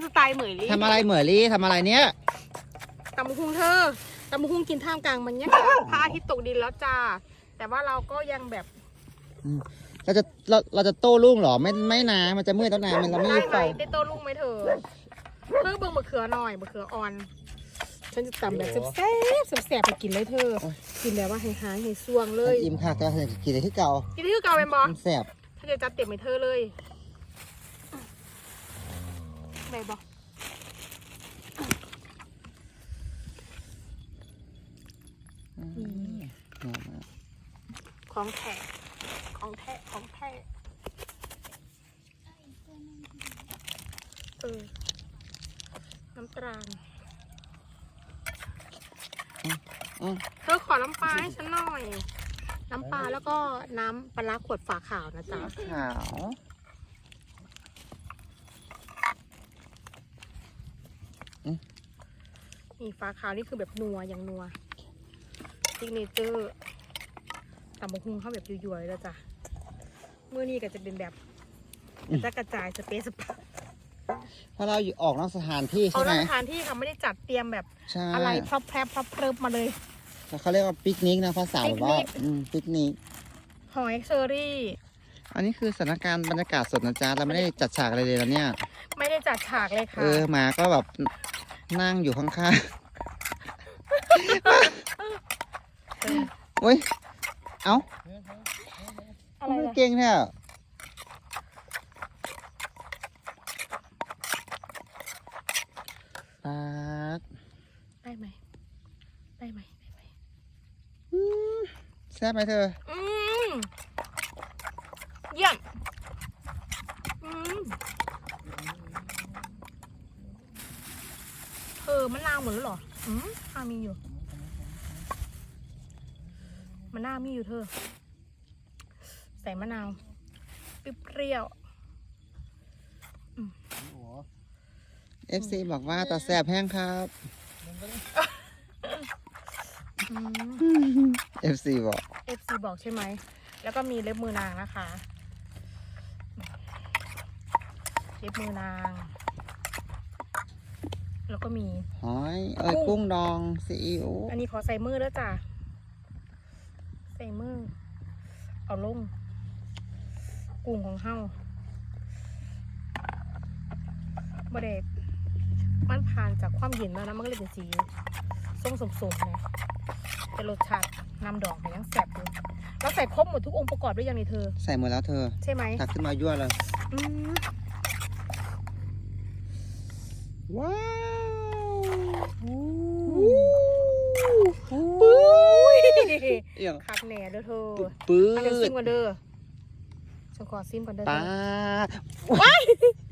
ำสไตล์เหมยลี่ทำอะไรเหมือลี่ทำอะไรเนี้ยตำบักหุงเธอตำบักหุงกินท่ามกลางบรรยากาศพระอาทิตย์ตกดินแล้วจ้า แต่ว่าเราก็ยังแบบเราจะเราเราจะโต้รุ่งเหรอไม่ไม่นะมันจะมืดแล้วนะมันเราไม่ได้มีไหไฟมได้โต้ลุงไหมเธอเพิ่งเบิ่งมะเขือหน่อยมะเขืออ่อน ฉันจะตำแบบแซ่บๆแซ่บๆไปกินเลยเธอ กินแบบว่าให้หายให้ซวงเลย อิ่มค่ะแต่กินอะไรที่เก่ากินที่คือเก่าเป็นบอมันแสบถ้าจะจัดเต็มให้เธอเลย ได้บอของแท้ของแท้ของแท้เออน้ำตาลอืมเธอขอน้ำปลาให้ฉันหน่อย น้ำปลาแล้วก็น้ำปลาร้าขวดฝาขาวนะจ๊ะขาว นี่ฝาขาวนี่คือแบบนัวอย่างนัวซิกเนเจอร์ตำบักหุ่งเข้าแบบยั่วๆเลยแล้วจ้ะเมื่อนี้ก็จะเป็นแบบจะกระจายสเปซสปาเพราะเราอยู่ออกนอกสถานที่เอาใช่ไหมสถานที่ค่ะไม่ได้จัดเตรียมแบบใช่อะไรพรับแพรบพรับเพริบมาเลย เขาเรียกว่าปิกนิกนะภาษาแบบว่าปิกนิก อืมปิกนิกหอยเชอรี่ อันนี้คือสถานการณ์บรรยากาศสดนะจ๊ะเราไม่ได้จัดฉากอะไรเลยแล้วเนี่ย ไม่ได้จัดฉากเลยค่ะ เออหมาก็แบบนั่งอยู่ข้างเออๆโอ้ย เอ้าอะไรไม่ล่ะเก่งแท้อะปาดได้ไหมได้ไหมได้ไหมอืมแซ่บไหมเธอ อืม เยี่ยมอืมเออมะนาวหมดแล้วเหรอ อืมข้ามีอยู่มะนาวมีอยู่เธอ ใส่มะนาวเปรี้ยวเอฟซีบอกว่าตาแซ่บแห้งครับๆอืมเอฟซีบอก FC บอกใช่ไหม แล้วก็มีเล็บมือนางนะคะ เล็บมือนาง แล้วก็มี หอยเอ้ยกุ้งกุ้งดองซีอิ๊วอันนี้ขอใส่มือแล้วจ้ะ ใส่มือ เอาลง กุ้งของเฮาบเดมันผ่านจากความเย็นมาแล้วมันก็เลยเป็นสีส้มสมๆไงแต่รสชาติน้ำดอกเนี่ยยังแซ่บอยู่แล้วใส่ครบหมดทุกองค์ประกอบด้วยยังนี่เธอ ใส่หมดแล้วเธอ ใช่ไหม ตักขึ้นมายั่วเลย อืม ว้าวปุ้ยเอี่ยงคักแหน่เด้อเธอปื๊เอาเดี๋ยวซิดมก่อนเด้อฉันขอซิมก่อนเด้อปาเธอด